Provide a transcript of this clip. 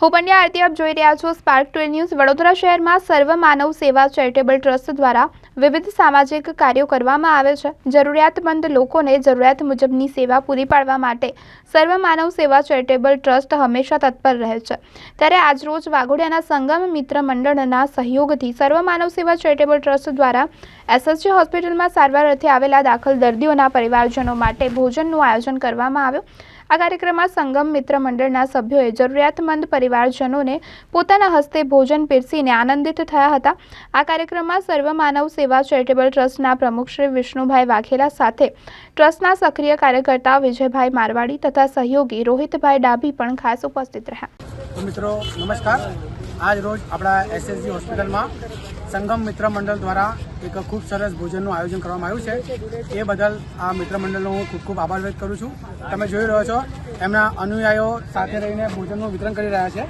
હું પંડ્યા આરતી, આપ જોઈ રહ્યા છો સ્પાર્ક ટ્વેલ ન્યૂઝ વડોદરા શહેરમાં સર્વ માનવ સેવા ચેરિટેબલ ટ્રસ્ટ દ્વારા વિવિધ સામાજિક કાર્યો કરવામાં આવે છે. જરૂરિયાતમંદ લોકોને જરૂરિયાત મુજબની સેવા પૂરી પાડવા માટે સર્વ માનવ સેવા ચેરિટેબલ ટ્રસ્ટ હંમેશા તત્પર રહે છે. ત્યારે આજરોજ વાઘોડિયાના સંગમ મિત્ર મંડળના સહયોગથી સર્વ માનવ સેવા ચેરિટેબલ ટ્રસ્ટ દ્વારા એસએસજી હોસ્પિટલમાં સારવાર અર્થે આવેલા દાખલ દર્દીઓના પરિવારજનો માટે ભોજનનું આયોજન કરવામાં આવ્યું. આ કાર્યક્રમમાં સંગમ મિત્ર મંડળના સભ્યોએ જરૂરિયાતમંદ પરિવારજનોને પોતાના હસ્તે ભોજન પીરસીને આનંદિત થયા હતા. આ કાર્યક્રમમાં સર્વ માનવ સેવા ચેરિટેબલ ટ્રસ્ટના પ્રમુખ શ્રી વિષ્ણુભાઈ વાઘેલા સાથે ટ્રસ્ટના સક્રિય કાર્યકર્તા વિજયભાઈ મારવાડી તથા સહયોગી રોહિતભાઈ ડાભી પણ ખાસ ઉપસ્થિત રહ્યા. મિત્રો, નમસ્કાર. આજ રોજ આપણા એસએસજી હોસ્પિટલમાં સંગમ મિત્ર મંડળ દ્વારા એક ખૂબ સરસ ભોજનનું આયોજન કરવામાં આવ્યું છે. એ બદલ આ મિત્ર મંડળનો હું ખૂબ ખૂબ આભાર વ્યક્ત કરું છું. તમે જોઈ રહ્યો છો, એમના અનુયાયીઓ સાથે રહીને ભોજનનું વિતરણ કરી રહ્યા છે.